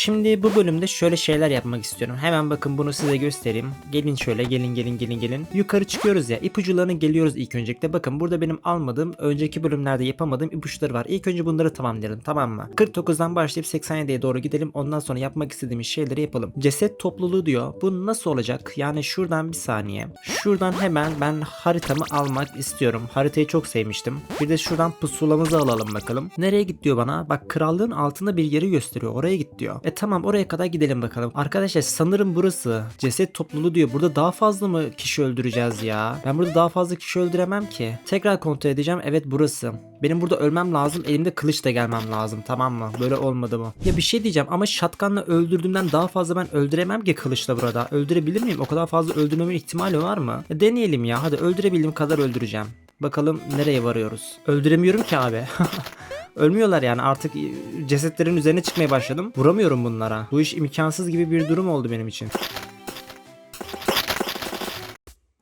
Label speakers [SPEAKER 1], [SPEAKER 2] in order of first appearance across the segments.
[SPEAKER 1] Şimdi bu bölümde şöyle şeyler yapmak istiyorum. Hemen bakın bunu size göstereyim. Gelin şöyle gelin gelin gelin gelin. Yukarı çıkıyoruz ya. ipucularına geliyoruz ilk öncelikle. Bakın burada benim almadığım önceki bölümlerde yapamadığım ipuçları var. İlk önce bunları tamamlayalım tamam mı? 49'dan başlayıp 87'ye doğru gidelim. Ondan sonra yapmak istediğimiz şeyleri yapalım. Ceset topluluğu diyor. Bu nasıl olacak? Yani şuradan bir saniye. Şuradan hemen ben haritamı almak istiyorum. Haritayı çok sevmiştim. Bir de şuradan pusulamızı alalım bakalım. Nereye git diyor bana? Bak krallığın altında bir yeri gösteriyor. Oraya git diyor. Tamam oraya kadar gidelim bakalım. Arkadaşlar sanırım burası. Ceset topluluğu diyor. Burada daha fazla mı kişi öldüreceğiz ya? Ben burada daha fazla kişi öldüremem ki. Tekrar kontrol edeceğim. Evet burası. Benim burada ölmem lazım. Elimde kılıç da gelmem lazım. Tamam mı? Böyle olmadı mı? Ya bir şey diyeceğim ama şatkanla öldürdüğümden daha fazla ben öldüremem ki kılıçla burada. Öldürebilir miyim? O kadar fazla öldürmemin ihtimali var mı? Ya deneyelim ya. Hadi öldürebildiğim kadar öldüreceğim. Bakalım nereye varıyoruz. Öldüremiyorum ki abi. Ölmüyorlar yani artık cesetlerin üzerine çıkmaya başladım. Vuramıyorum bunlara. Bu iş imkansız gibi bir durum oldu benim için.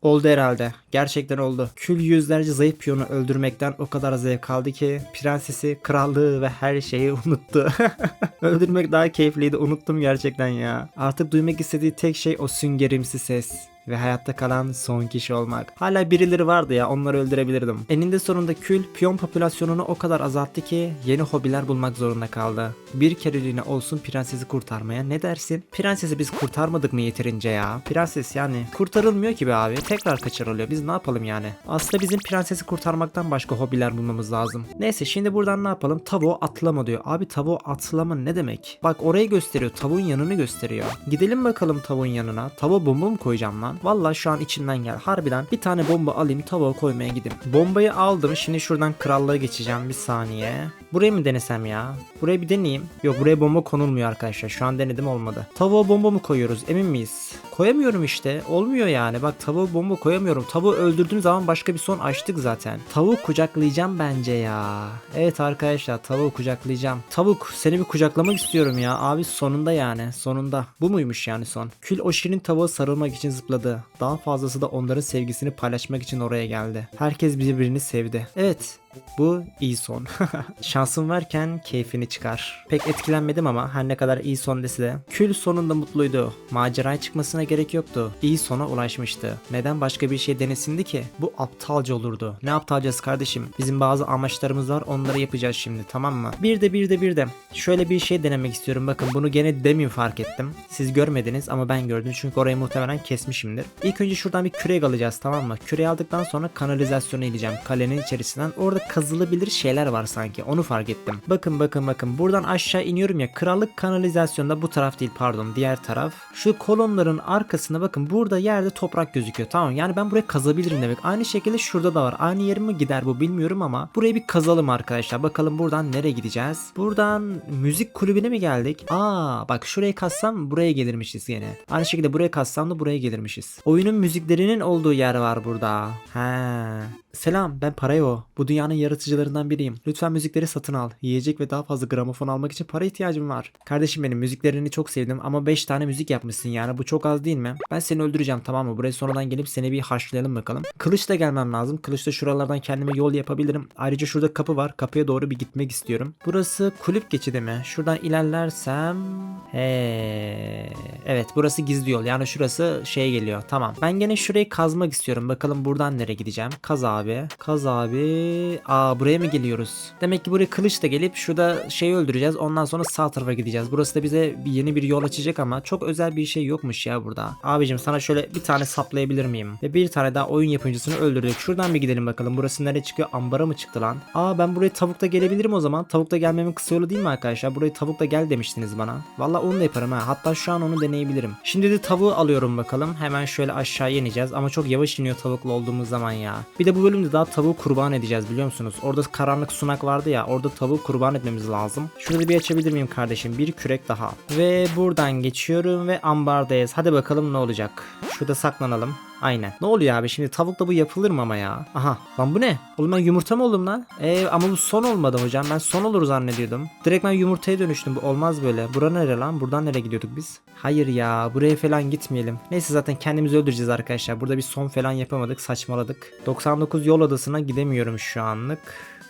[SPEAKER 1] Oldu herhalde. Gerçekten oldu. Kül yüzlerce zayıf piyonu öldürmekten o kadar zevk aldı ki prensesi, krallığı ve her şeyi unuttu. Öldürmek daha keyifliydi. Unuttum gerçekten ya. Artık duymak istediği tek şey o süngerimsi ses ve hayatta kalan son kişi olmak. Hala birileri vardı ya onları öldürebilirdim. Eninde sonunda kül piyon popülasyonunu o kadar azalttı ki yeni hobiler bulmak zorunda kaldı. Bir kereliğine olsun prensesi kurtarmaya ne dersin? Prensesi biz kurtarmadık mı yeterince ya? Prenses yani kurtarılmıyor ki be abi. Tekrar kaçırılıyor. Biz ne yapalım yani? Aslında bizim prensesi kurtarmaktan başka hobiler bulmamız lazım. Neyse şimdi buradan ne yapalım? Tavuğu atlama diyor. Abi tavuğu atlama ne demek? Bak orayı gösteriyor. Tavuğun yanını gösteriyor. Gidelim bakalım tavuğun yanına. Tavuğa bomba koyacağım lan? Vallahi şu an içimden gel. Harbiden bir tane bomba alayım tavuğa koymaya gideyim. Bombayı aldım. Şimdi şuradan krallığa geçeceğim bir saniye. Burayı mı denesem ya? Buraya bir deneyeyim. Yok buraya bomba konulmuyor arkadaşlar. Şu an denedim olmadı. Tavuğa bomba mı koyuyoruz? Emin miyiz? Koyamıyorum işte. Olmuyor yani. Bak tavuğa bomba koyamıyorum. Tavuğu öldürdüğüm zaman başka bir son açtık zaten. Tavuğu kucaklayacağım bence ya. Evet arkadaşlar tavuğu kucaklayacağım. Tavuk seni bir kucaklamak istiyorum ya. Abi sonunda yani. Sonunda. Bu muymuş yani son? Kül o şirin tavuğa sarılmak için zıpladı. Daha fazlası da onların sevgisini paylaşmak için oraya geldi. Herkes birbirini sevdi. Evet. Bu iyi son. Şansın varken keyfini çıkar. Pek etkilenmedim ama her ne kadar iyi son dese de Kül sonunda mutluydu. Maceraya çıkmasına gerek yoktu. İyi sona ulaşmıştı. Neden başka bir şey denesindi ki? Bu aptalca olurdu. Ne aptalcası kardeşim? Bizim bazı amaçlarımız var onları yapacağız şimdi tamam mı? Bir de bir de bir de. Şöyle bir şey denemek istiyorum. Bakın bunu gene demin fark ettim. Siz görmediniz ama ben gördüm çünkü orayı muhtemelen kesmişimdir. İlk önce şuradan bir kürek alacağız tamam mı? Küreği aldıktan sonra kanalizasyona ineceğim. Kalenin içerisinden. Orada kazılabilir şeyler var sanki. Onu fark ettim. Bakın bakın bakın. Buradan aşağı iniyorum ya. Krallık kanalizasyonda bu taraf değil pardon. Diğer taraf. Şu kolonların arkasında bakın. Burada yerde toprak gözüküyor. Tamam yani ben buraya kazabilirim demek. Aynı şekilde şurada da var. Aynı yere mi gider bu bilmiyorum ama. Burayı bir kazalım arkadaşlar. Bakalım buradan nereye gideceğiz? Buradan müzik kulübüne mi geldik? Aa bak şurayı kazsam buraya gelirmişiz gene. Aynı şekilde buraya kazsam da buraya gelirmişiz. Oyunun müziklerinin olduğu yer var burada. He. Selam ben Parayo. Bu dünyanın yaratıcılarından biriyim. Lütfen müzikleri satın al. Yiyecek ve daha fazla gramofon almak için para ihtiyacım var. Kardeşim benim müziklerini çok sevdim ama 5 tane müzik yapmışsın yani bu çok az değil mi? Ben seni öldüreceğim tamam mı? Buraya sonradan gelip seni bir haşlayalım bakalım. Kılıçla gelmem lazım. Kılıçla şuralardan kendime yol yapabilirim. Ayrıca şurada kapı var. Kapıya doğru bir gitmek istiyorum. Burası kulüp geçidi mi? Şuradan ilerlersem... He. Evet burası gizli yol. Yani şurası şey geliyor. Tamam. Ben gene şurayı kazmak istiyorum. Bakalım buradan nereye gideceğim. Kaz abi. Kaz abi. Aa buraya mı geliyoruz? Demek ki buraya kılıçla gelip şurada şeyi öldüreceğiz. Ondan sonra sağ tarafa gideceğiz. Burası da bize yeni bir yol açacak ama çok özel bir şey yokmuş ya burada. Abicim sana şöyle bir tane saplayabilir miyim? Ve bir tane daha oyun yapımcısını öldürdük. Şuradan bir gidelim bakalım. Burası nereye çıkıyor? Ambara mı çıktı lan? Aa ben buraya tavukta gelebilirim o zaman. Tavukta gelmemin kısa yolu değil mi arkadaşlar? Buraya tavukta gel demiştiniz bana. Valla onu da yaparım ha. Hatta şu an onu deneyebilirim. Şimdi de tavuğu alıyorum bakalım. Hemen şöyle aşağı ineceğiz. Ama çok yavaş iniyor tavuklu olduğumuz zaman ya. Bir de bu bölümde daha tavuğu kurban edeceğiz biliyor musunuz? Orada karanlık sunak vardı ya. Orada tavuğu kurban etmemiz lazım. Şurada bir açabilir miyim kardeşim? Bir kürek daha. Ve buradan geçiyorum ve ambardayız. Hadi bakalım ne olacak. Şurada saklanalım. Aynen. Ne oluyor abi şimdi tavukla bu yapılır mı ama ya? Aha lan bu ne? Oğlum ben yumurta mı oldum lan? Ee, ama bu son olmadı hocam. Ben son olur zannediyordum. Direkt ben yumurtaya dönüştüm. Bu olmaz böyle. Bura nere lan? Buradan nereye gidiyorduk biz? Hayır ya. Buraya falan gitmeyelim. Neyse zaten kendimizi öldüreceğiz arkadaşlar. Burada bir son falan yapamadık. Saçmaladık. 99 yol adasına gidemiyorum şu anlık.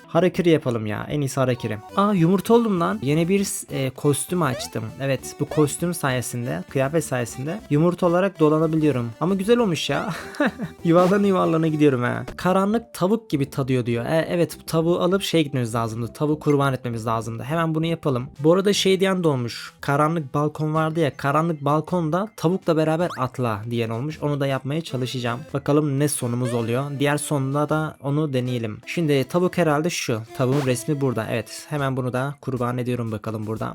[SPEAKER 1] Harakiri yapalım ya. En iyisi harakiri. Aa yumurta oldum lan. Yeni bir e, kostüm açtım. Evet bu kostüm sayesinde, kıyafet sayesinde yumurta olarak dolanabiliyorum. Ama güzel olmuş ya. yuvarlana yuvarlana gidiyorum ha. Karanlık tavuk gibi tadıyor diyor. E, evet bu tavuğu alıp şey gitmemiz lazımdı. Tavuğu kurban etmemiz lazımdı. Hemen bunu yapalım. Bu arada şey diyen de olmuş. Karanlık balkon vardı ya. Karanlık balkonda tavukla beraber atla diyen olmuş. Onu da yapmaya çalışacağım. Bakalım ne sonumuz oluyor. Diğer sonunda da onu deneyelim. Şimdi tavuk herhalde şu. Tavuğun resmi burada. Evet. Hemen bunu da kurban ediyorum bakalım burada.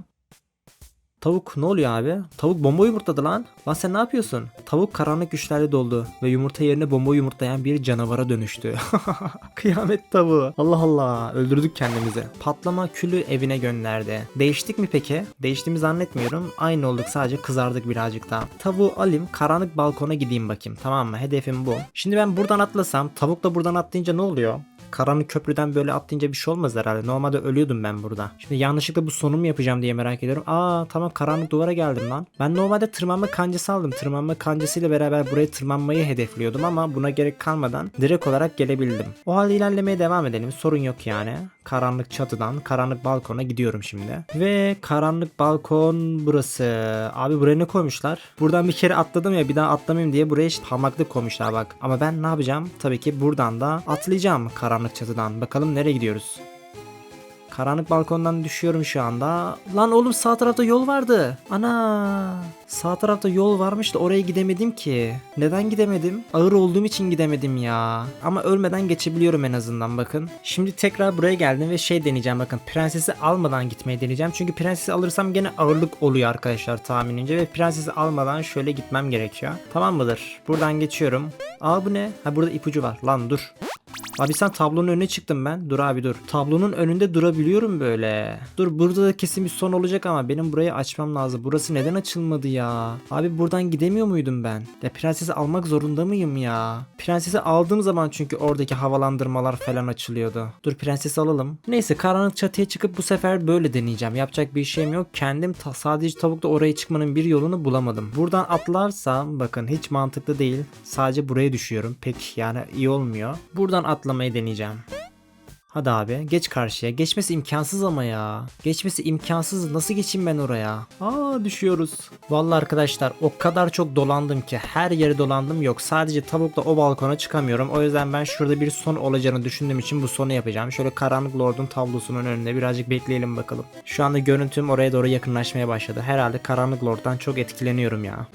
[SPEAKER 1] Tavuk ne oluyor abi? Tavuk bomba yumurtladı lan. Lan sen ne yapıyorsun? Tavuk karanlık güçlerle doldu ve yumurta yerine bomba yumurtlayan bir canavara dönüştü. Kıyamet tavuğu. Allah Allah öldürdük kendimizi. Patlama külü evine gönderdi. Değiştik mi peki? Değiştiğimi zannetmiyorum. Aynı olduk sadece kızardık birazcık daha. Tavuğu alayım karanlık balkona gideyim bakayım tamam mı? Hedefim bu. Şimdi ben buradan atlasam tavuk da buradan atlayınca ne oluyor? Karanlık köprüden böyle atlayınca bir şey olmaz herhalde. Normalde ölüyordum ben burada. Şimdi yanlışlıkla bu sonu mu yapacağım diye merak ediyorum. Aa tamam karanlık duvara geldim lan. Ben normalde tırmanma kancası aldım. Tırmanma kancasıyla beraber buraya tırmanmayı hedefliyordum ama buna gerek kalmadan direkt olarak gelebildim. O halde ilerlemeye devam edelim. Sorun yok yani. Karanlık çatıdan karanlık balkona gidiyorum şimdi. Ve karanlık balkon burası. Abi buraya ne koymuşlar? Buradan bir kere atladım ya bir daha atlamayayım diye buraya işte parmaklık koymuşlar bak. Ama ben ne yapacağım? Tabii ki buradan da atlayacağım karanlık çatıdan. Bakalım nereye gidiyoruz? Karanlık balkondan düşüyorum şu anda. Lan oğlum sağ tarafta yol vardı. Ana. Sağ tarafta yol varmış da oraya gidemedim ki. Neden gidemedim? Ağır olduğum için gidemedim ya. Ama ölmeden geçebiliyorum en azından bakın. Şimdi tekrar buraya geldim ve şey deneyeceğim bakın. Prensesi almadan gitmeyi deneyeceğim. Çünkü prensesi alırsam gene ağırlık oluyor arkadaşlar tahminince. Ve prensesi almadan şöyle gitmem gerekiyor. Tamam mıdır? Buradan geçiyorum. Aa bu ne? Ha burada ipucu var. Lan dur. Abi sen tablonun önüne çıktım ben. Dur abi dur. Tablonun önünde durabiliyorum böyle. Dur burada da kesin bir son olacak ama benim burayı açmam lazım. Burası neden açılmadı ya? Abi buradan gidemiyor muydum ben? Ya prensesi almak zorunda mıyım ya? Prensesi aldığım zaman çünkü oradaki havalandırmalar falan açılıyordu. Dur prensesi alalım. Neyse karanlık çatıya çıkıp bu sefer böyle deneyeceğim. Yapacak bir şeyim yok. Kendim ta- sadece tavukla oraya çıkmanın bir yolunu bulamadım. Buradan atlarsam bakın hiç mantıklı değil. Sadece buraya düşüyorum. Pek yani iyi olmuyor. Buradan atlamayı deneyeceğim. Hadi abi geç karşıya. Geçmesi imkansız ama ya. Geçmesi imkansız. Nasıl geçeyim ben oraya? Aa düşüyoruz. Vallahi arkadaşlar o kadar çok dolandım ki her yere dolandım yok. Sadece tavukla o balkona çıkamıyorum. O yüzden ben şurada bir son olacağını düşündüğüm için bu sonu yapacağım. Şöyle karanlık lordun tablosunun önünde birazcık bekleyelim bakalım. Şu anda görüntüm oraya doğru yakınlaşmaya başladı. Herhalde karanlık lorddan çok etkileniyorum ya.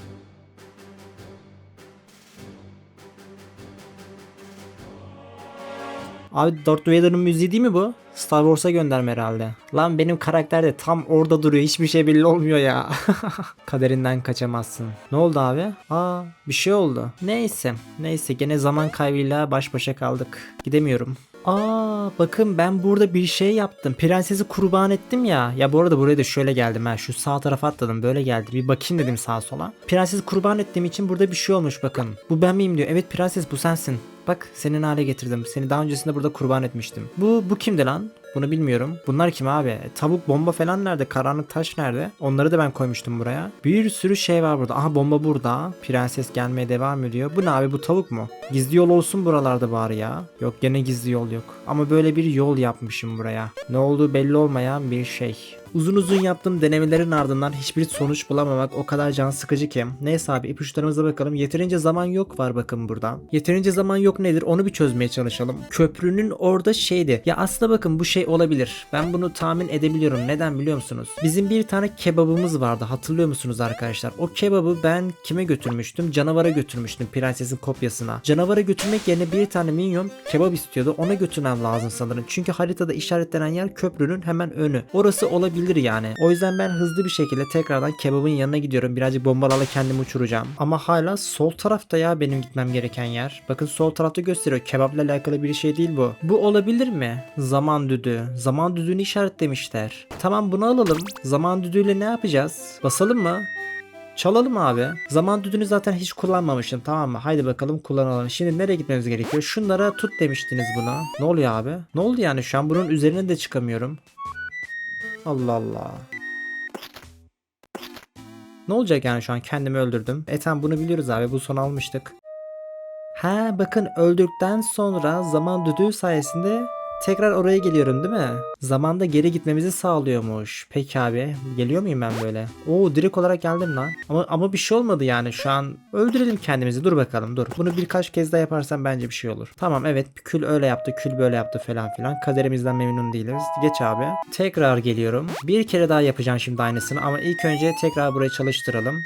[SPEAKER 1] Abi Darth Vader'ın müziği değil mi bu? Star Wars'a gönderme herhalde. Lan benim karakter de tam orada duruyor. Hiçbir şey belli olmuyor ya. Kaderinden kaçamazsın. Ne oldu abi? Aa bir şey oldu. Neyse. Neyse gene zaman kaybıyla baş başa kaldık. Gidemiyorum. Aa bakın ben burada bir şey yaptım. Prensesi kurban ettim ya. Ya bu arada buraya da şöyle geldim ha. Şu sağ tarafa atladım böyle geldi. Bir bakayım dedim sağa sola. Prensesi kurban ettiğim için burada bir şey olmuş bakın. Bu ben miyim diyor. Evet prenses bu sensin. Bak senin hale getirdim. Seni daha öncesinde burada kurban etmiştim. Bu bu kimdi lan? Bunu bilmiyorum. Bunlar kim abi? E, Tavuk bomba falan nerede? Karanlık taş nerede? Onları da ben koymuştum buraya. Bir sürü şey var burada. Aha bomba burada. Prenses gelmeye devam ediyor. Bu ne abi bu tavuk mu? Gizli yol olsun buralarda bari ya. Yok gene gizli yol yok. Ama böyle bir yol yapmışım buraya. Ne olduğu belli olmayan bir şey. Uzun uzun yaptığım denemelerin ardından hiçbir sonuç bulamamak o kadar can sıkıcı ki. Neyse abi ipuçlarımıza bakalım. Yeterince zaman yok var bakın burada. Yeterince zaman yok nedir onu bir çözmeye çalışalım. Köprünün orada şeydi. Ya aslında bakın bu şey olabilir. Ben bunu tahmin edebiliyorum. Neden biliyor musunuz? Bizim bir tane kebabımız vardı. Hatırlıyor musunuz arkadaşlar? O kebabı ben kime götürmüştüm? Canavara götürmüştüm prensesin kopyasına. Canavara götürmek yerine bir tane minyon kebap istiyordu. Ona götürmem lazım sanırım. Çünkü haritada işaretlenen yer köprünün hemen önü. Orası olabilir yani. O yüzden ben hızlı bir şekilde tekrardan kebabın yanına gidiyorum. Birazcık bombalarla kendimi uçuracağım. Ama hala sol tarafta ya benim gitmem gereken yer. Bakın sol tarafta gösteriyor. Kebapla alakalı bir şey değil bu. Bu olabilir mi? Zaman düdüğü. Zaman düdüğünü işaretlemişler. Tamam bunu alalım. Zaman düdüğüyle ne yapacağız? Basalım mı? Çalalım abi. Zaman düdüğünü zaten hiç kullanmamıştım tamam mı? Haydi bakalım kullanalım. Şimdi nereye gitmemiz gerekiyor? Şunlara tut demiştiniz buna. Ne oluyor abi? Ne oldu yani şu an bunun üzerine de çıkamıyorum. Allah Allah. Ne olacak yani şu an kendimi öldürdüm. E tamam bunu biliyoruz abi bu son almıştık. Ha bakın öldükten sonra zaman düdüğü sayesinde Tekrar oraya geliyorum değil mi? Zamanda geri gitmemizi sağlıyormuş. Peki abi. Geliyor muyum ben böyle? Oo direkt olarak geldim lan. Ama ama bir şey olmadı yani şu an. Öldürelim kendimizi. Dur bakalım dur. Bunu birkaç kez daha yaparsam bence bir şey olur. Tamam evet kül öyle yaptı. Kül böyle yaptı falan filan. Kaderimizden memnun değiliz. Geç abi. Tekrar geliyorum. Bir kere daha yapacağım şimdi aynısını ama ilk önce tekrar burayı çalıştıralım.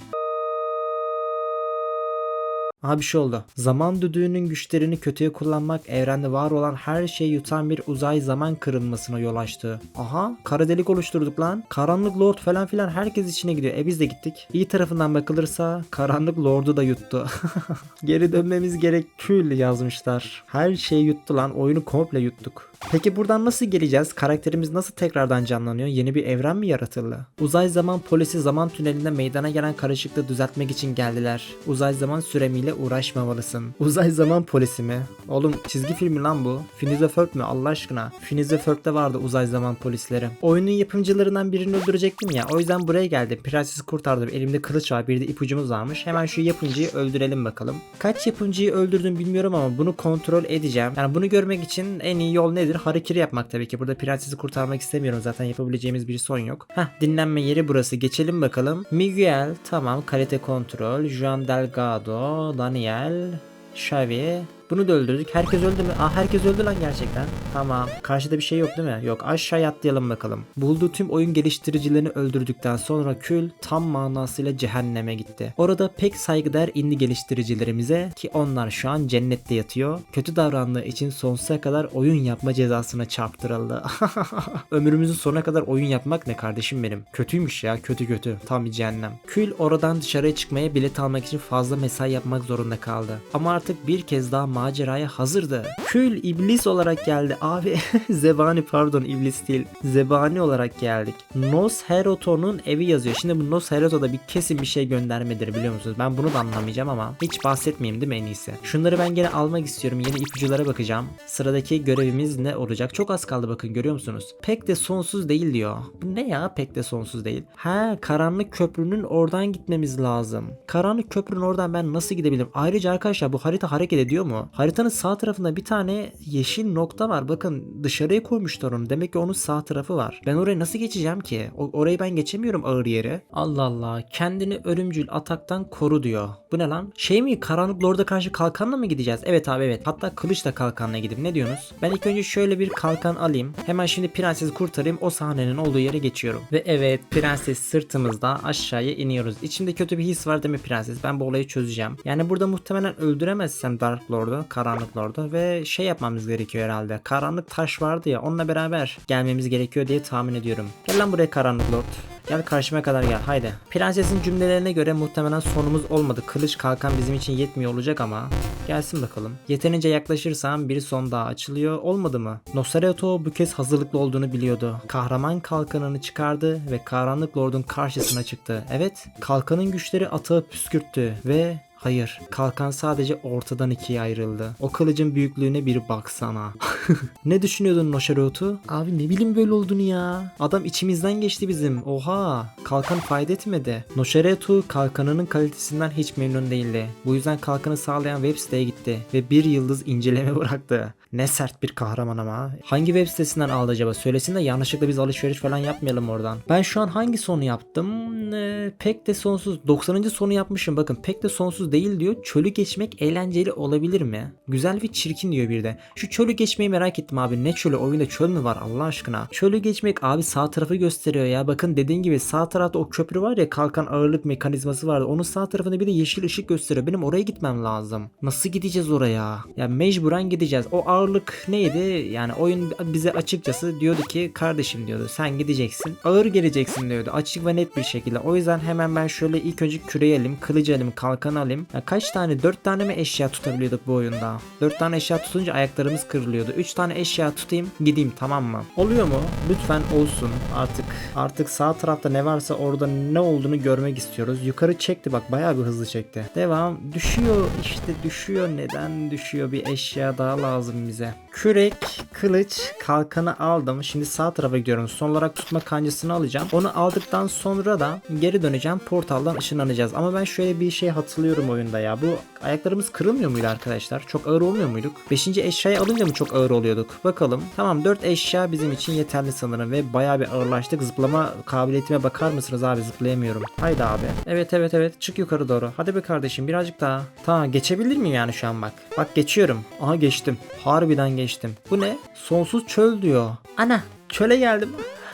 [SPEAKER 1] Aha bir şey oldu. Zaman düdüğünün güçlerini kötüye kullanmak evrende var olan her şeyi yutan bir uzay zaman kırılmasına yol açtı. Aha kara delik oluşturduk lan. Karanlık Lord falan filan herkes içine gidiyor. E biz de gittik. İyi tarafından bakılırsa karanlık Lord'u da yuttu. Geri dönmemiz gerek kül yazmışlar. Her şeyi yuttu lan. Oyunu komple yuttuk. Peki buradan nasıl geleceğiz? Karakterimiz nasıl tekrardan canlanıyor? Yeni bir evren mi yaratıldı? Uzay zaman polisi zaman tünelinde meydana gelen karışıklığı düzeltmek için geldiler. Uzay zaman süremiyle uğraşmamalısın. Uzay zaman polisi mi? Oğlum çizgi filmi lan bu. Ve Ferb mi Allah aşkına? Ve Ferb'de vardı uzay zaman polisleri. Oyunun yapımcılarından birini öldürecektim ya. O yüzden buraya geldim. Prensesi kurtardım. Elimde kılıç var. Bir de ipucumuz varmış. Hemen şu yapımcıyı öldürelim bakalım. Kaç yapımcıyı öldürdüm bilmiyorum ama bunu kontrol edeceğim. Yani bunu görmek için en iyi yol nedir? Harakiri yapmak tabii ki. Burada prensesi kurtarmak istemiyorum. Zaten yapabileceğimiz bir son yok. Heh dinlenme yeri burası. Geçelim bakalım. Miguel tamam kalite kontrol. Juan Delgado, Daniel Xavier Bunu da öldürdük. Herkes öldü mü? Aa herkes öldü lan gerçekten. Tamam. Karşıda bir şey yok değil mi? Yok. Aşağıya atlayalım bakalım. Bulduğu tüm oyun geliştiricilerini öldürdükten sonra kül tam manasıyla cehenneme gitti. Orada pek saygıdeğer indie geliştiricilerimize ki onlar şu an cennette yatıyor. Kötü davrandığı için sonsuza kadar oyun yapma cezasına çarptırıldı. Ömrümüzün sonuna kadar oyun yapmak ne kardeşim benim? Kötüymüş ya kötü kötü. Tam bir cehennem. Kül oradan dışarıya çıkmaya bilet almak için fazla mesai yapmak zorunda kaldı. Ama artık bir kez daha maceraya hazırdı. Kül iblis olarak geldi. Abi zebani pardon iblis değil. Zebani olarak geldik. Nos Heroto'nun evi yazıyor. Şimdi bu Nos Heroto'da bir kesin bir şey göndermedir biliyor musunuz? Ben bunu da anlamayacağım ama hiç bahsetmeyeyim değil mi en iyisi? Şunları ben gene almak istiyorum. Yeni ipuculara bakacağım. Sıradaki görevimiz ne olacak? Çok az kaldı bakın görüyor musunuz? Pek de sonsuz değil diyor. Bu ne ya pek de sonsuz değil? Ha karanlık köprünün oradan gitmemiz lazım. Karanlık köprünün oradan ben nasıl gidebilirim? Ayrıca arkadaşlar bu harita hareket ediyor mu? Haritanın sağ tarafında bir tane yeşil nokta var. Bakın dışarıya koymuşlar onu. Demek ki onun sağ tarafı var. Ben oraya nasıl geçeceğim ki? O- orayı ben geçemiyorum ağır yere. Allah Allah. Kendini ölümcül ataktan koru diyor. Bu ne lan? Şey mi? Karanlık Lord'a karşı kalkanla mı gideceğiz? Evet abi evet. Hatta kılıçla kalkanla gidip ne diyorsunuz? Ben ilk önce şöyle bir kalkan alayım. Hemen şimdi prensesi kurtarayım. O sahnenin olduğu yere geçiyorum. Ve evet prenses sırtımızda aşağıya iniyoruz. İçimde kötü bir his var değil mi prenses? Ben bu olayı çözeceğim. Yani burada muhtemelen öldüremezsem Dark Lord'u, Karanlık Lord'u ve şey yapmamız gerekiyor herhalde. Karanlık taş vardı ya onunla beraber gelmemiz gerekiyor diye tahmin ediyorum. Gel lan buraya Karanlık Lord. Gel karşıma kadar gel haydi. Prensesin cümlelerine göre muhtemelen sonumuz olmadı. Kılıç kalkan bizim için yetmiyor olacak ama. Gelsin bakalım. Yeterince yaklaşırsam bir son daha açılıyor. Olmadı mı? Nosferatu bu kez hazırlıklı olduğunu biliyordu. Kahraman kalkanını çıkardı ve karanlık lordun karşısına çıktı. Evet, kalkanın güçleri atağı püskürttü ve Hayır, kalkan sadece ortadan ikiye ayrıldı. O kılıcın büyüklüğüne bir baksana. ne düşünüyordun Nosferatu? Abi ne bileyim böyle olduğunu ya. Adam içimizden geçti bizim. Oha, kalkan fayda etmedi. Nosferatu kalkanının kalitesinden hiç memnun değildi. Bu yüzden kalkanı sağlayan web siteye gitti ve bir yıldız inceleme bıraktı. Ne sert bir kahraman ama. Hangi web sitesinden aldı acaba? Söylesin de yanlışlıkla biz alışveriş falan yapmayalım oradan. Ben şu an hangi sonu yaptım? Ee, pek de sonsuz. 90. sonu yapmışım. Bakın pek de sonsuz değil diyor. Çölü geçmek eğlenceli olabilir mi? Güzel ve çirkin diyor bir de. Şu çölü geçmeyi merak ettim abi. Ne çölü? Oyunda çöl mü var Allah aşkına? Çölü geçmek abi sağ tarafı gösteriyor ya. Bakın dediğin gibi sağ tarafta o köprü var ya kalkan ağırlık mekanizması vardı. Onun sağ tarafında bir de yeşil ışık gösteriyor. Benim oraya gitmem lazım. Nasıl gideceğiz oraya? Ya mecburen gideceğiz. O ağırlık neydi? Yani oyun bize açıkçası diyordu ki kardeşim diyordu sen gideceksin. Ağır geleceksin diyordu. Açık ve net bir şekilde. O yüzden hemen ben şöyle ilk önce küreği alayım, kılıcı alayım, kalkan alayım. Ya kaç tane? 4 tane mi eşya tutabiliyorduk bu oyunda? 4 tane eşya tutunca ayaklarımız kırılıyordu. 3 tane eşya tutayım gideyim tamam mı? Oluyor mu? Lütfen olsun artık. Artık sağ tarafta ne varsa orada ne olduğunu görmek istiyoruz. Yukarı çekti bak bayağı bir hızlı çekti. Devam. Düşüyor işte düşüyor. Neden düşüyor? Bir eşya daha lazım bize kendinize. Kürek, kılıç, kalkanı aldım. Şimdi sağ tarafa gidiyorum. Son olarak tutma kancasını alacağım. Onu aldıktan sonra da geri döneceğim. Portaldan ışınlanacağız. Ama ben şöyle bir şey hatırlıyorum oyunda ya. Bu ayaklarımız kırılmıyor muydu arkadaşlar? Çok ağır olmuyor muyduk? Beşinci eşyayı alınca mı çok ağır oluyorduk? Bakalım. Tamam 4 eşya bizim için yeterli sanırım ve bayağı bir ağırlaştık. Zıplama kabiliyetime bakar mısınız abi? Zıplayamıyorum. Haydi abi. Evet evet evet. Çık yukarı doğru. Hadi be kardeşim birazcık daha. Tamam geçebilir miyim yani şu an bak. Bak geçiyorum. Aha geçtim. Harbiden geçtim. Bu ne? Sonsuz çöl diyor. Ana çöle geldim.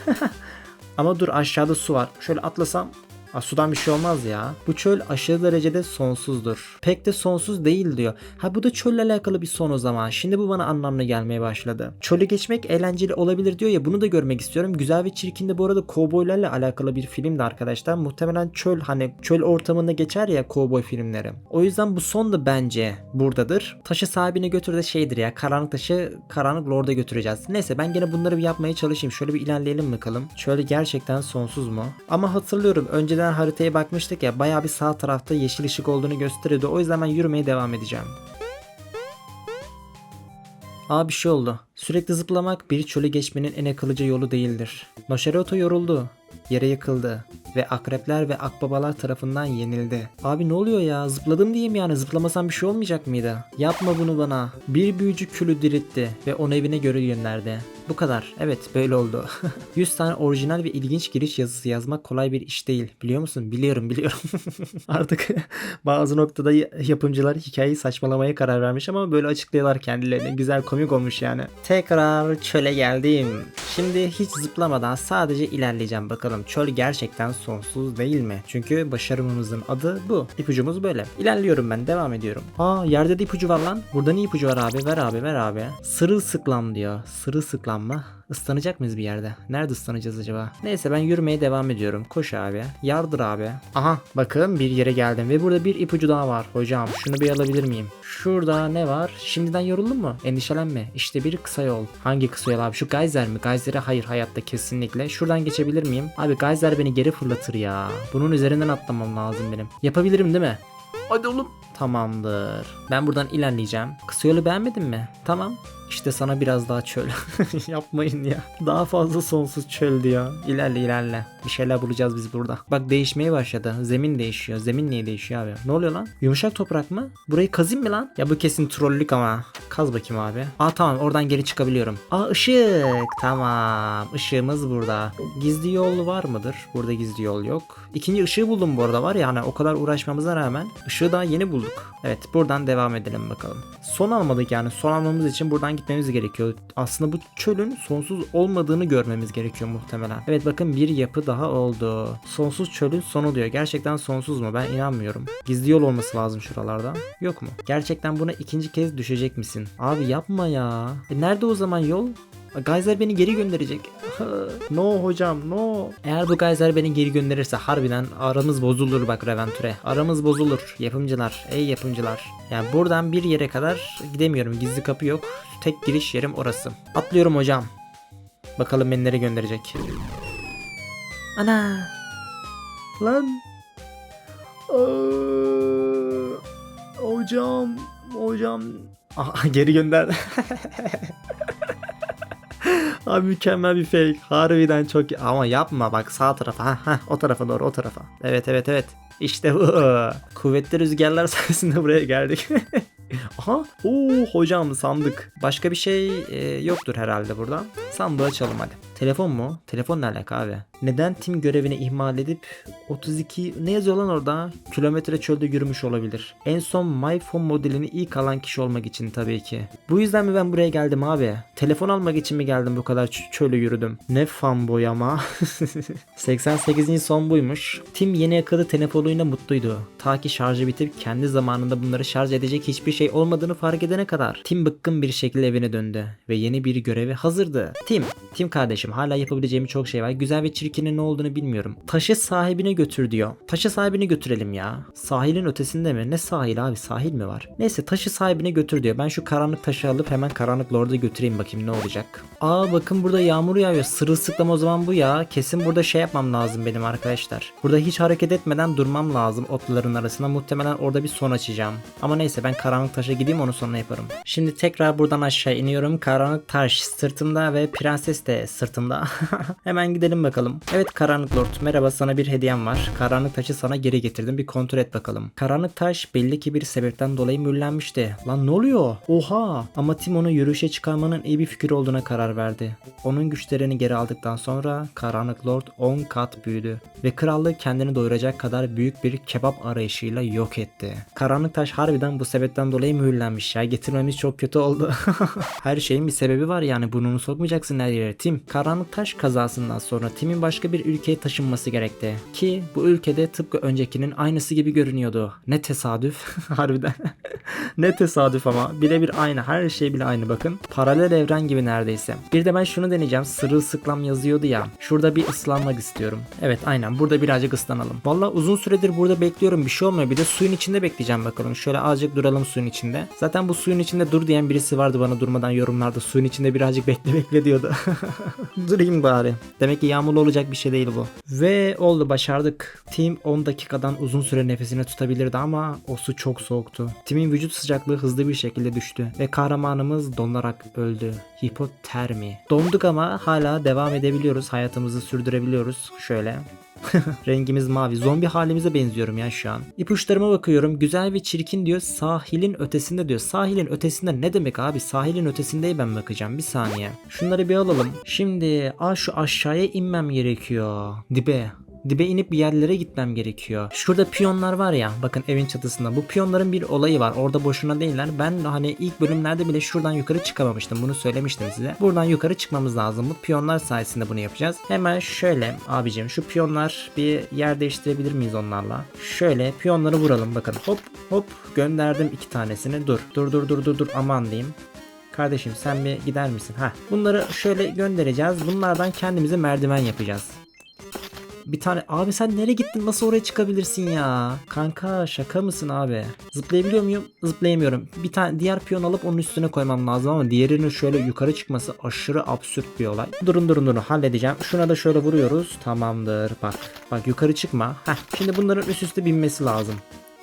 [SPEAKER 1] Ama dur aşağıda su var. Şöyle atlasam Aa, sudan bir şey olmaz ya. Bu çöl aşırı derecede sonsuzdur. Pek de sonsuz değil diyor. Ha bu da çölle alakalı bir son o zaman. Şimdi bu bana anlamlı gelmeye başladı. Çölü geçmek eğlenceli olabilir diyor ya bunu da görmek istiyorum. Güzel ve Çirkin de bu arada kovboylarla alakalı bir filmdi arkadaşlar. Muhtemelen çöl hani çöl ortamında geçer ya kovboy filmleri. O yüzden bu son da bence buradadır. Taşı sahibine götür de şeydir ya. Karanlık taşı karanlık lorda götüreceğiz. Neyse ben gene bunları bir yapmaya çalışayım. Şöyle bir ilerleyelim bakalım. Çöl gerçekten sonsuz mu? Ama hatırlıyorum önceden haritaya bakmıştık ya bayağı bir sağ tarafta yeşil ışık olduğunu gösteriyordu. O yüzden ben yürümeye devam edeceğim. Aa bir şey oldu. Sürekli zıplamak bir çölü geçmenin en akıllıca yolu değildir. Nosferatu yoruldu. Yere yıkıldı. Ve akrepler ve akbabalar tarafından yenildi. Abi ne oluyor ya? Zıpladım diyeyim yani. Zıplamasam bir şey olmayacak mıydı? Yapma bunu bana. Bir büyücü külü diritti ve onu evine göre gönderdi. Bu kadar. Evet böyle oldu. 100 tane orijinal ve ilginç giriş yazısı yazmak kolay bir iş değil. Biliyor musun? Biliyorum biliyorum. Artık bazı noktada yapımcılar hikayeyi saçmalamaya karar vermiş ama böyle açıklıyorlar kendilerini. Güzel komik olmuş yani. Tekrar çöle geldim. Şimdi hiç zıplamadan sadece ilerleyeceğim bakalım. Çöl gerçekten sonsuz değil mi? Çünkü başarımımızın adı bu. İpucumuz böyle. İlerliyorum ben devam ediyorum. Aa yerde de ipucu var lan. Burada ne ipucu var abi? Ver abi ver abi. Sırılsıklam diyor. Sırılsıklam mı? Islanacak mıyız bir yerde? Nerede ıslanacağız acaba? Neyse ben yürümeye devam ediyorum. Koş abi. Yardır abi. Aha bakın bir yere geldim ve burada bir ipucu daha var. Hocam şunu bir alabilir miyim? Şurada ne var? Şimdiden yoruldun mu? Endişelenme. İşte bir kısa yol. Hangi kısa yol abi? Şu Geyser mi? Geyser'e hayır hayatta kesinlikle. Şuradan geçebilir miyim? Abi Geyser beni geri fırlatır ya. Bunun üzerinden atlamam lazım benim. Yapabilirim değil mi? Hadi oğlum. Tamamdır. Ben buradan ilerleyeceğim. Kısa yolu beğenmedin mi? Tamam. İşte sana biraz daha çöl. Yapmayın ya. Daha fazla sonsuz çöl diyor. İlerle ilerle. Bir şeyler bulacağız biz burada. Bak değişmeye başladı. Zemin değişiyor. Zemin niye değişiyor abi? Ne oluyor lan? Yumuşak toprak mı? Burayı kazayım mı lan? Ya bu kesin trollük ama. Kaz bakayım abi. Aa tamam oradan geri çıkabiliyorum. Aa ışık. Tamam. Işığımız burada. Gizli yol var mıdır? Burada gizli yol yok. İkinci ışığı buldum bu arada var ya hani o kadar uğraşmamıza rağmen ışığı daha yeni bulduk. Evet buradan devam edelim bakalım. Son almadık yani. Son almamız için buradan gitmemiz gerekiyor. Aslında bu çölün sonsuz olmadığını görmemiz gerekiyor muhtemelen. Evet bakın bir yapı daha oldu. Sonsuz çölün sonu diyor. Gerçekten sonsuz mu? Ben inanmıyorum. Gizli yol olması lazım şuralarda. Yok mu? Gerçekten buna ikinci kez düşecek misin? Abi yapma ya. E nerede o zaman yol? Geyser beni geri gönderecek. no hocam no. Eğer bu Geyser beni geri gönderirse harbiden aramız bozulur bak Reventure. Aramız bozulur yapımcılar. Ey yapımcılar. Yani buradan bir yere kadar gidemiyorum. Gizli kapı yok. Tek giriş yerim orası. Atlıyorum hocam. Bakalım beni nereye gönderecek. Ana. Lan. Aa, hocam. Hocam. Aha, geri gönder. Abi mükemmel bir fake. Harbiden çok iyi. Ama yapma bak sağ tarafa. Ha, ha, o tarafa doğru o tarafa. Evet evet evet. İşte bu. Kuvvetli rüzgarlar sayesinde buraya geldik. Aha. Oo hocam sandık. Başka bir şey e, yoktur herhalde burada. Sandığı açalım hadi. Telefon mu? Telefon ne alaka abi? Neden tim görevini ihmal edip 32 ne yazıyor lan orada? Kilometre çölde yürümüş olabilir. En son MyPhone modelini ilk alan kişi olmak için tabii ki. Bu yüzden mi ben buraya geldim abi? Telefon almak için mi geldim bu kadar çölü yürüdüm? Ne fanboy ama. 88. son buymuş. Tim yeni akıllı telefonuyla mutluydu. Ta ki şarjı bitip kendi zamanında bunları şarj edecek hiçbir şey olmadığını fark edene kadar. Tim bıkkın bir şekilde evine döndü ve yeni bir görevi hazırdı. Tim, Tim kardeşim yapmamışım. Hala yapabileceğim çok şey var. Güzel ve çirkinin ne olduğunu bilmiyorum. Taşı sahibine götür diyor. Taşı sahibine götürelim ya. Sahilin ötesinde mi? Ne sahil abi? Sahil mi var? Neyse taşı sahibine götür diyor. Ben şu karanlık taşı alıp hemen karanlık lorda götüreyim bakayım ne olacak. Aa bakın burada yağmur yağıyor. Sırılsıklam o zaman bu ya. Kesin burada şey yapmam lazım benim arkadaşlar. Burada hiç hareket etmeden durmam lazım otların arasında. Muhtemelen orada bir son açacağım. Ama neyse ben karanlık taşa gideyim onu sonra yaparım. Şimdi tekrar buradan aşağı iniyorum. Karanlık taş sırtımda ve prenses de sırtımda. Hemen gidelim bakalım. Evet karanlık lord merhaba sana bir hediyem var. Karanlık taşı sana geri getirdim bir kontrol et bakalım. Karanlık taş belli ki bir sebepten dolayı mühürlenmişti. Lan ne oluyor? Oha! Ama Tim onu yürüyüşe çıkarmanın iyi bir fikir olduğuna karar verdi. Onun güçlerini geri aldıktan sonra Karanlık Lord 10 kat büyüdü ve krallığı kendini doyuracak kadar büyük bir kebap arayışıyla yok etti. Karanlık taş harbiden bu sebepten dolayı mühürlenmiş ya. Getirmemiz çok kötü oldu. her şeyin bir sebebi var yani burnunu sokmayacaksın her yere. Tim, Karanlık Taş kazasından sonra Tim'in başka bir ülkeye taşınması gerekti. Ki bu ülkede tıpkı öncekinin aynısı gibi görünüyordu. Ne tesadüf. harbiden. ne tesadüf ama. Birebir aynı. Her şey bile aynı bakın. Paralel evren gibi neredeyse. Bir de ben şunu deneyeceğim. Sırılsıklam yazıyordu ya. Şurada bir ıslanmak istiyorum. Evet aynen. Burada birazcık ıslanalım. Valla uzun süredir burada bekliyorum. Bir şey olmuyor. Bir de suyun içinde bekleyeceğim bakalım. Şöyle azıcık duralım suyun içinde. Zaten bu suyun içinde dur diyen birisi vardı bana durmadan yorumlarda. Suyun içinde birazcık bekle bekle diyordu. Durayım bari. Demek ki yağmurlu olacak bir şey değil bu. Ve oldu başardık. Tim 10 dakikadan uzun süre nefesini tutabilirdi ama o su çok soğuktu. Tim'in vücut sıcaklığı hızlı bir şekilde düştü ve kahramanımız donarak öldü. Hipotermi. Donduk ama hala devam edebiliyoruz. Hayatımızı sürdürebiliyoruz. Şöyle. Rengimiz mavi. Zombi halimize benziyorum ya şu an. İpuçlarıma bakıyorum. Güzel ve çirkin diyor. Sahilin ötesinde diyor. Sahilin ötesinde ne demek abi? Sahilin ötesindeye ben bakacağım. Bir saniye. Şunları bir alalım. Şimdi aa şu aşağıya inmem gerekiyor. Dibe. Dibe inip bir yerlere gitmem gerekiyor. Şurada piyonlar var ya bakın evin çatısında. Bu piyonların bir olayı var. Orada boşuna değiller. Ben hani ilk bölümlerde bile şuradan yukarı çıkamamıştım. Bunu söylemiştim size. Buradan yukarı çıkmamız lazım. Bu piyonlar sayesinde bunu yapacağız. Hemen şöyle abicim şu piyonlar bir yer değiştirebilir miyiz onlarla? Şöyle piyonları vuralım bakın. Hop hop gönderdim iki tanesini. Dur dur dur dur dur dur aman diyeyim. Kardeşim sen bir gider misin? Ha. Bunları şöyle göndereceğiz. Bunlardan kendimize merdiven yapacağız. Bir tane abi sen nereye gittin nasıl oraya çıkabilirsin ya? Kanka şaka mısın abi? Zıplayabiliyor muyum? Zıplayamıyorum. Bir tane diğer piyon alıp onun üstüne koymam lazım ama diğerinin şöyle yukarı çıkması aşırı absürt bir olay. Durun durun durun halledeceğim. Şuna da şöyle vuruyoruz. Tamamdır. Bak. Bak yukarı çıkma. Heh. Şimdi bunların üst üste binmesi lazım.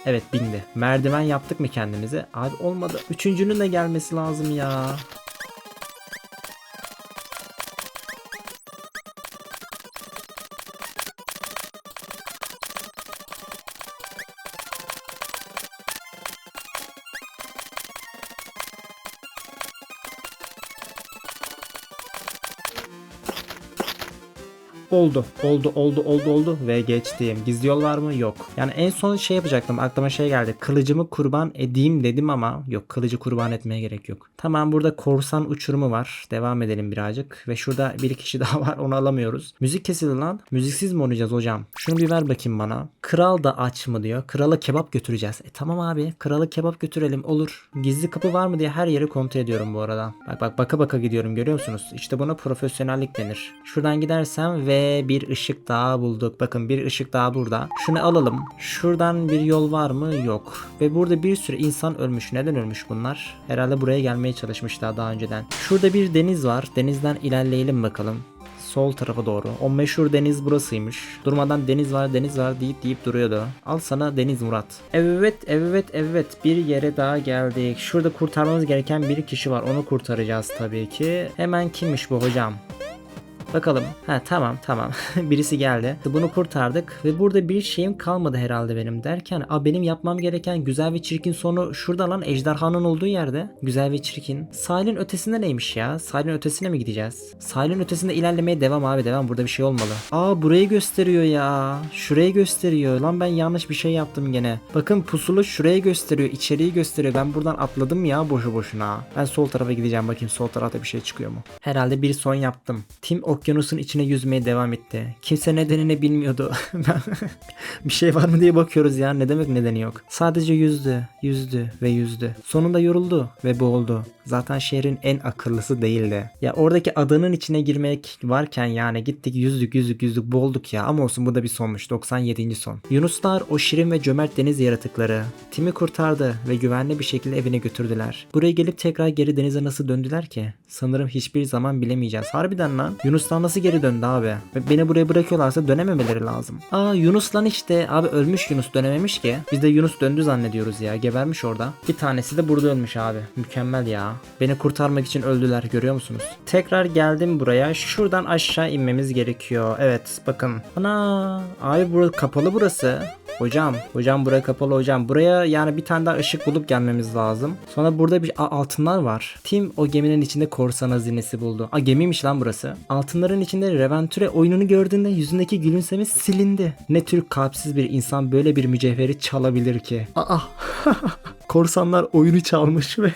[SPEAKER 1] Evet bindi. Merdiven yaptık mı kendimize? Abi olmadı. Üçüncünün de gelmesi lazım ya. Oldu, oldu, oldu, oldu, oldu ve geçtim. Gizli yol var mı? Yok. Yani en son şey yapacaktım. Aklıma şey geldi. Kılıcımı kurban edeyim dedim ama yok. Kılıcı kurban etmeye gerek yok. Tamam burada korsan uçurumu var. Devam edelim birazcık. Ve şurada bir kişi daha var. Onu alamıyoruz. Müzik kesildi lan. Müziksiz mi oynayacağız hocam? Şunu bir ver bakayım bana. Kral da aç mı diyor. Krala kebap götüreceğiz. E tamam abi. Kralı kebap götürelim. Olur. Gizli kapı var mı diye her yeri kontrol ediyorum bu arada. Bak bak baka baka gidiyorum görüyor musunuz? İşte buna profesyonellik denir. Şuradan gidersem ve bir ışık daha bulduk. Bakın bir ışık daha burada. Şunu alalım. Şuradan bir yol var mı? Yok. Ve burada bir sürü insan ölmüş. Neden ölmüş bunlar? Herhalde buraya gelmeye çalışmışlar daha önceden. Şurada bir deniz var. Denizden ilerleyelim bakalım sol tarafa doğru. O meşhur deniz burasıymış. Durmadan deniz var deniz var deyip deyip duruyordu. Al sana Deniz Murat. Evet evet evet bir yere daha geldik. Şurada kurtarmamız gereken bir kişi var. Onu kurtaracağız tabii ki. Hemen kimmiş bu hocam? Bakalım. Ha tamam tamam. Birisi geldi. Bunu kurtardık ve burada bir şeyim kalmadı herhalde benim derken a benim yapmam gereken güzel ve çirkin sonu şurada lan ejderhanın olduğu yerde. Güzel ve çirkin. Sahilin ötesinde neymiş ya? Sahilin ötesine mi gideceğiz? Sahilin ötesinde ilerlemeye devam abi devam. Burada bir şey olmalı. Aa burayı gösteriyor ya. Şurayı gösteriyor. Lan ben yanlış bir şey yaptım gene. Bakın pusulu şurayı gösteriyor. içeriği gösteriyor. Ben buradan atladım ya boşu boşuna. Ben sol tarafa gideceğim bakayım sol tarafta bir şey çıkıyor mu? Herhalde bir son yaptım. Tim okyanusun içine yüzmeye devam etti. Kimse nedenini bilmiyordu. Bir şey var mı diye bakıyoruz ya. Ne demek nedeni yok. Sadece yüzdü, yüzdü ve yüzdü. Sonunda yoruldu ve boğuldu. Zaten şehrin en akıllısı değildi. Ya oradaki adanın içine girmek varken yani gittik yüzdük yüzdük yüzdük boğulduk ya. Ama olsun bu da bir sonmuş. 97. son. Yunuslar o şirin ve cömert deniz yaratıkları. Tim'i kurtardı ve güvenli bir şekilde evine götürdüler. Buraya gelip tekrar geri denize nasıl döndüler ki? Sanırım hiçbir zaman bilemeyeceğiz. Harbiden lan. Yunuslar nasıl geri döndü abi? Beni buraya bırakıyorlarsa dönememeleri lazım. Aa Yunus lan işte. Abi ölmüş Yunus dönememiş ki. Biz de Yunus döndü zannediyoruz ya. Gebermiş orada. Bir tanesi de burada ölmüş abi. Mükemmel ya. Beni kurtarmak için öldüler görüyor musunuz? Tekrar geldim buraya. Şuradan aşağı inmemiz gerekiyor. Evet bakın. Ana abi burası kapalı burası. Hocam, hocam buraya kapalı hocam. Buraya yani bir tane daha ışık bulup gelmemiz lazım. Sonra burada bir altınlar var. Tim o geminin içinde korsan hazinesi buldu. Aa gemiymiş lan burası. Altınların içinde Reventure oyununu gördüğünde yüzündeki gülümseme silindi. Ne tür kalpsiz bir insan böyle bir mücevheri çalabilir ki? Aa korsanlar oyunu çalmış ve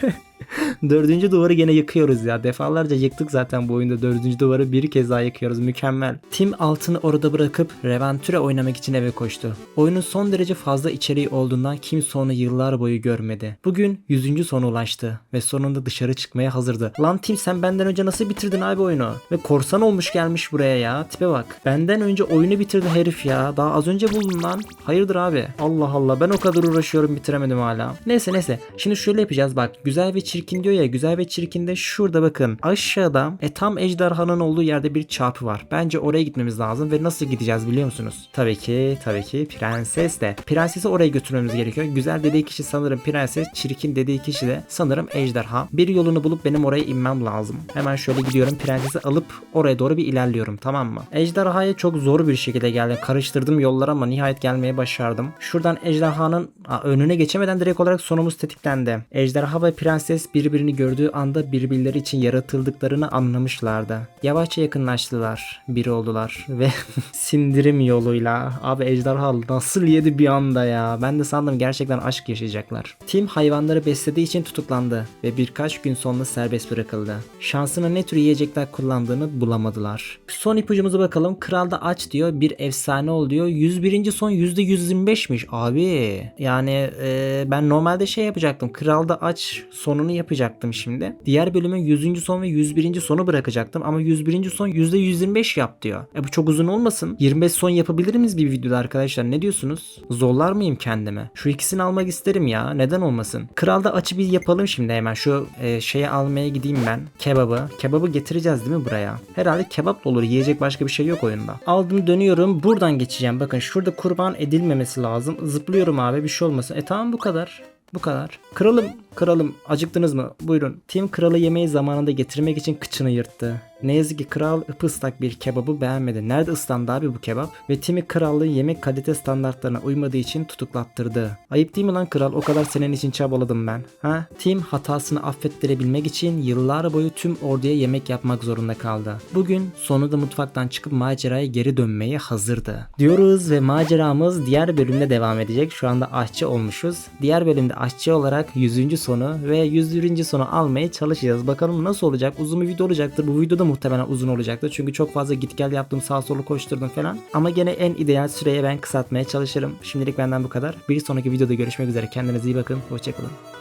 [SPEAKER 1] Dördüncü duvarı gene yıkıyoruz ya. Defalarca yıktık zaten bu oyunda. Dördüncü duvarı bir kez daha yıkıyoruz. Mükemmel. Tim altını orada bırakıp Reventure oynamak için eve koştu. Oyunun son derece fazla içeriği olduğundan kimse onu yıllar boyu görmedi. Bugün 100. sona ulaştı ve sonunda dışarı çıkmaya hazırdı. Lan Tim sen benden önce nasıl bitirdin abi oyunu? Ve korsan olmuş gelmiş buraya ya. Tipe bak. Benden önce oyunu bitirdi herif ya. Daha az önce buldun lan. Hayırdır abi? Allah Allah ben o kadar uğraşıyorum bitiremedim hala. Neyse neyse. Şimdi şöyle yapacağız bak. Güzel ve çirkin diyor ya. Güzel ve çirkinde şurada bakın. Aşağıda e, tam ejderhanın olduğu yerde bir çarpı var. Bence oraya gitmemiz lazım ve nasıl gideceğiz biliyor musunuz? Tabii ki tabii ki prenses de. Prensesi oraya götürmemiz gerekiyor. Güzel dediği kişi sanırım prenses. Çirkin dediği kişi de sanırım ejderha. Bir yolunu bulup benim oraya inmem lazım. Hemen şöyle gidiyorum. Prensesi alıp oraya doğru bir ilerliyorum tamam mı? Ejderhaya çok zor bir şekilde geldim. Karıştırdım yollar ama nihayet gelmeye başardım. Şuradan ejderhanın Aa, önüne geçemeden direkt olarak sonumuz tetiklendi. Ejderha ve prenses birbirini gördüğü anda birbirleri için yaratıldıklarını anlamışlardı. Yavaşça yakınlaştılar. Biri oldular ve sindirim yoluyla abi ejderha nasıl yedi bir anda ya. Ben de sandım gerçekten aşk yaşayacaklar. Tim hayvanları beslediği için tutuklandı ve birkaç gün sonra serbest bırakıldı. Şansına ne tür yiyecekler kullandığını bulamadılar. Son ipucumuza bakalım. Kral da aç diyor. Bir efsane ol diyor. 101. son %125'miş abi. Yani e, ben normalde şey yapacaktım. Kral da aç sonunu yapacaktım şimdi. Diğer bölümün 100. son ve 101. sonu bırakacaktım ama 101. son %125 yap diyor. E bu çok uzun olmasın. 25 son yapabilir miyiz bir videoda arkadaşlar? Ne diyorsunuz? Zorlar mıyım kendime? Şu ikisini almak isterim ya. Neden olmasın? Kralda açı bir yapalım şimdi hemen. Şu e, şeye almaya gideyim ben. Kebabı. Kebabı getireceğiz değil mi buraya? Herhalde kebap da olur. Yiyecek başka bir şey yok oyunda. Aldım dönüyorum. Buradan geçeceğim. Bakın şurada kurban edilmemesi lazım. Zıplıyorum abi bir şey olmasın. E tamam bu kadar. Bu kadar. Kralım, kralım acıktınız mı? Buyurun. Tim kralı yemeği zamanında getirmek için kıçını yırttı. Ne yazık ki kral ıpıslak bir kebabı beğenmedi. Nerede ıslandı abi bu kebap? Ve Tim'i krallığın yemek kalite standartlarına uymadığı için tutuklattırdı. Ayıp değil mi lan kral? O kadar senin için çabaladım ben. Ha? Tim hatasını affettirebilmek için yıllar boyu tüm orduya yemek yapmak zorunda kaldı. Bugün sonunda mutfaktan çıkıp maceraya geri dönmeye hazırdı. Diyoruz ve maceramız diğer bölümde devam edecek. Şu anda aşçı olmuşuz. Diğer bölümde aşçı olarak 100. sonu ve 101. sonu almaya çalışacağız. Bakalım nasıl olacak? Uzun bir video olacaktır. Bu videoda muhtemelen uzun olacaktır. Çünkü çok fazla git gel yaptım sağ solu koşturdum falan. Ama gene en ideal süreye ben kısaltmaya çalışırım. Şimdilik benden bu kadar. Bir sonraki videoda görüşmek üzere. Kendinize iyi bakın. Hoşçakalın.